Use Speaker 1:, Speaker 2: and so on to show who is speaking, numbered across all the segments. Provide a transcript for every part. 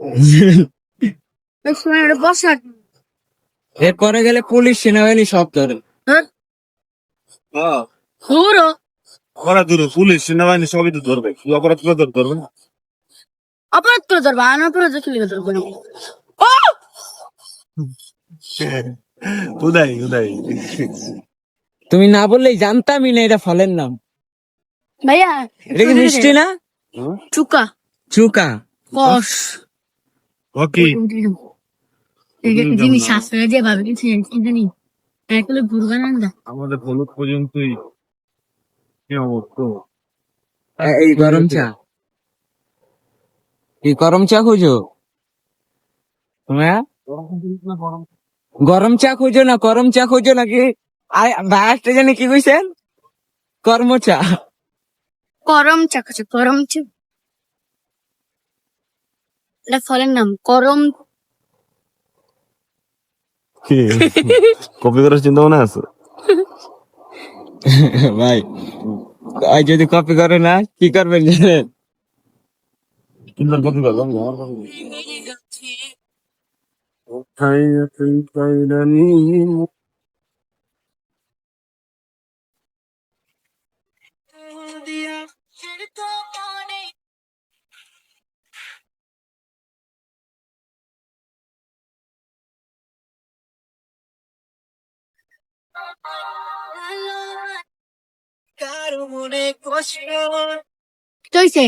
Speaker 1: এরপরে গেলে পুলিশ সেনাবাহিনী সব ধরে।
Speaker 2: হ্যাঁ?
Speaker 3: হ্যাঁ। পুলিশ সেনাবাহিনী সবই তো ধরবে। কি অপরাধ করে ধর- ধরবে না।
Speaker 2: অপরাধ করে ধরবো আন অপরাধ কি লিখে না?
Speaker 3: উদয় উদয়
Speaker 1: তুমি না বললেই জানতামই না এটা ফলের নাম।
Speaker 2: ভাইয়া
Speaker 1: এটা কি মিষ্টি না?
Speaker 2: চুকা।
Speaker 1: চুকা।
Speaker 2: কষ।
Speaker 3: ওকে
Speaker 2: জিনিস শাস্ত্রে যে ভাবে কিছু জানি একলে ঘুরবে
Speaker 3: আমাদের হলুদ পর্যন্তই কি অবস্থা?
Speaker 1: এ- এই গরম চা। এই গরম চা খুঁজো। গরম চা খুঁজো না গরম চা খুঁজো নাকি? জানি কি কইছেন? কর্ম চা।
Speaker 2: করম চা করম চা। এটা ফলের নাম করম।
Speaker 3: কি? কপি করার চিন্তা মনে আছে?
Speaker 1: ভাই আই যদি কপি করে না কি করবেন জানেন?
Speaker 3: সুন্দর কপি করলাম
Speaker 2: চলছে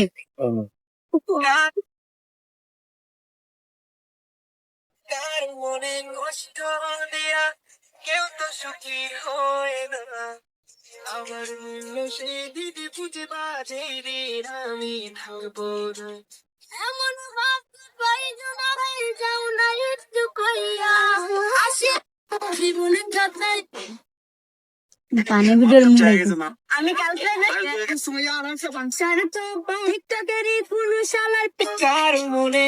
Speaker 4: তার মনে কষ্ট দিয়া কেউ তো সুখী হয় না। আমার মূল্য সেই দিদি বুঝে বাজে দিন আমি থাকব না।
Speaker 2: এমন ভাব কয়জনা হয়ে যাও না একটু কইয়া। আসে জীবনের যাত্রা পানি ভিতরে আমি কালকে সারা তো টিকটকেরই কোনো শালার
Speaker 4: তার মনে